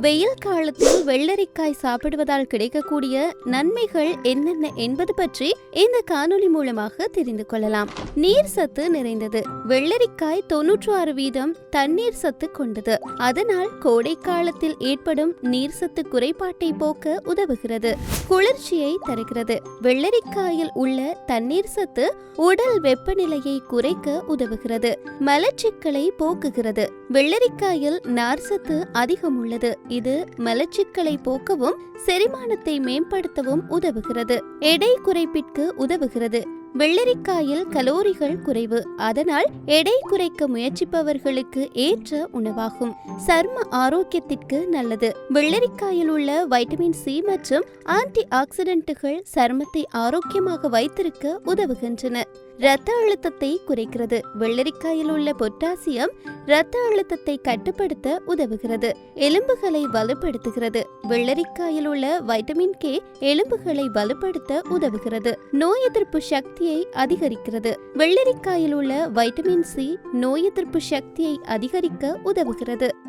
வெயில் காலத்தில் வெள்ளரிக்காய் சாப்பிடுவதால் கிடைக்கக்கூடிய நன்மைகள் என்னென்ன என்பது பற்றி இந்த காணொலி மூலமாக தெரிந்து கொள்ளலாம். நீர் சத்து நிறைந்தது. வெள்ளரிக்காய் தொன்னூற்று ஆறு வீதம் தண்ணீர் சத்து கொண்டது. அதனால் கோடை காலத்தில் ஏற்படும் நீர் சத்து குறைபாட்டை போக்க உதவுகிறது. குளிர்ச்சியை தருகிறது. வெள்ளரிக்காயில் உள்ள தண்ணீர் சத்து உடல் வெப்பநிலையை குறைக்க உதவுகிறது. மலச்சிக்கலை போக்குகிறது. வெள்ளரிக்காயில் நார்சத்து அதிகம் உள்ளது. இது மலச்சிக்கலை போக்கவும் செரிமானத்தை மேம்படுத்தவும் உதவுகிறது. எடை குறைப்பிற்கு உதவுகிறது. வெள்ளரிக்காயில் கலோரிகள் குறைவு. அதனால் எடை குறைக்க முயற்சிப்பவர்களுக்கு ஏற்ற உணவாகும். சர்ம ஆரோக்கியத்திற்கு நல்லது. வெள்ளரிக்காயில் உள்ள வைட்டமின் சி மற்றும் ஆன்டி ஆக்சிடென்ட்டுகள் சர்மத்தை ஆரோக்கியமாக வைத்திருக்க உதவுகின்றன. இரத்த அழுத்தத்தை குறைக்கிறது. வெள்ளரிக்காயில் உள்ள பொட்டாசியம் இரத்த அழுத்தத்தை கட்டுப்படுத்த உதவுகிறது. எலும்புகளை வலுப்படுத்துகிறது. வெள்ளரிக்காயில் உள்ள வைட்டமின் கே எலும்புகளை வலுப்படுத்த உதவுகிறது. நோய் எதிர்ப்பு சக்தியை அதிகரிக்கிறது. வெள்ளரிக்காயில் உள்ள வைட்டமின் சி நோய் எதிர்ப்பு சக்தியை அதிகரிக்க உதவுகிறது.